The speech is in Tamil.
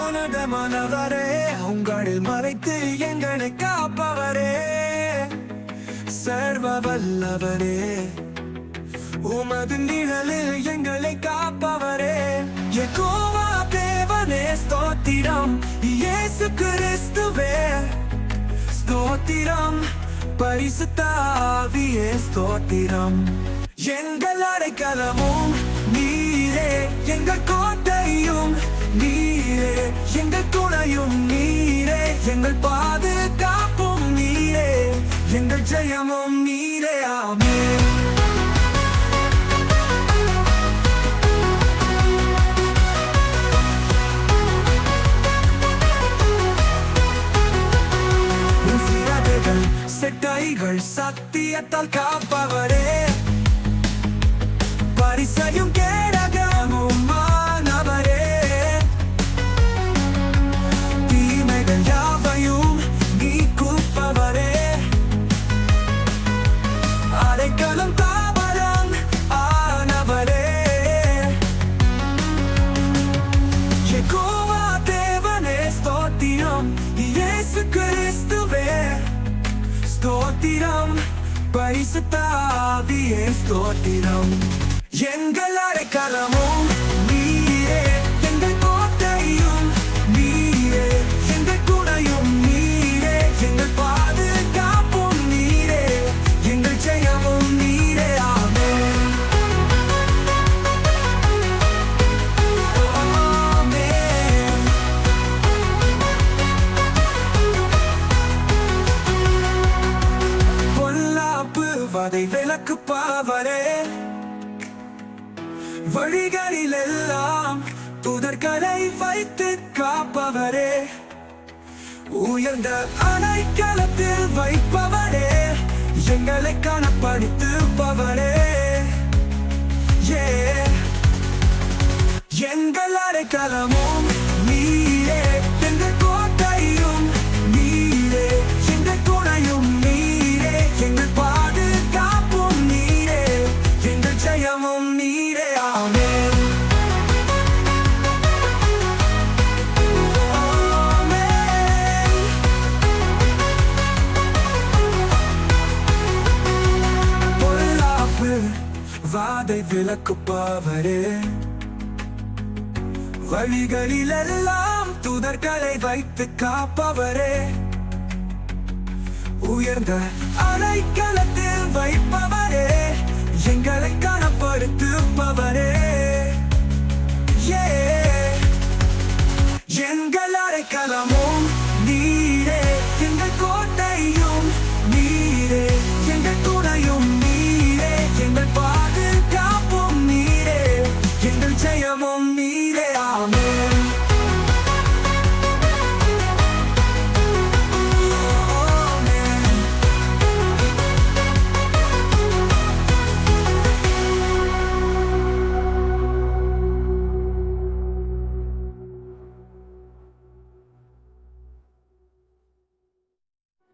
உனதமானவரே உங்களில் மறைத்து எங்களை காப்பவரே. சர்வ வல்லவரே உமது நிழலில் எங்களை காப்பவரே. எகோவா தேவனே ஸ்தோத்திரம். இயேசு கிறிஸ்துவே ஸ்தோத்திரம். பரிசுத்தாவியே ஸ்தோத்திரம். எங்கள் அடைக்கலமும் நீரே எங்கள் கோட்டையும் ஜெயமும் நீரே செட்டைகள் சத்தியத்தால் காப்பவரே. பரிசையும் கே பரிசுத்தாவியே ஸ்தோத்திரம்? எங்கள் அரைக்கலமோ பாதை விளக்கு பாவரே வழிகளில் எல்லாம் புதர்களை வைத்து காப்பவரே. உயர்ந்த அணைக்களத்தில் வைப்பவரே. எங்களை கணப்படுத்துபவரே ஏ. எங்கள் அடைக்கலமும் வாதை விளக்குப்பவரே. வழிகளில் எல்லாம் துதர்களை வைத்து காப்பவரே. உயர்ந்த அலைக்களத்தில் வைப்பவரே. எங்களை கனப்படுத்துப்பவரே ஏ. எங்கள் அரைக்கலமோ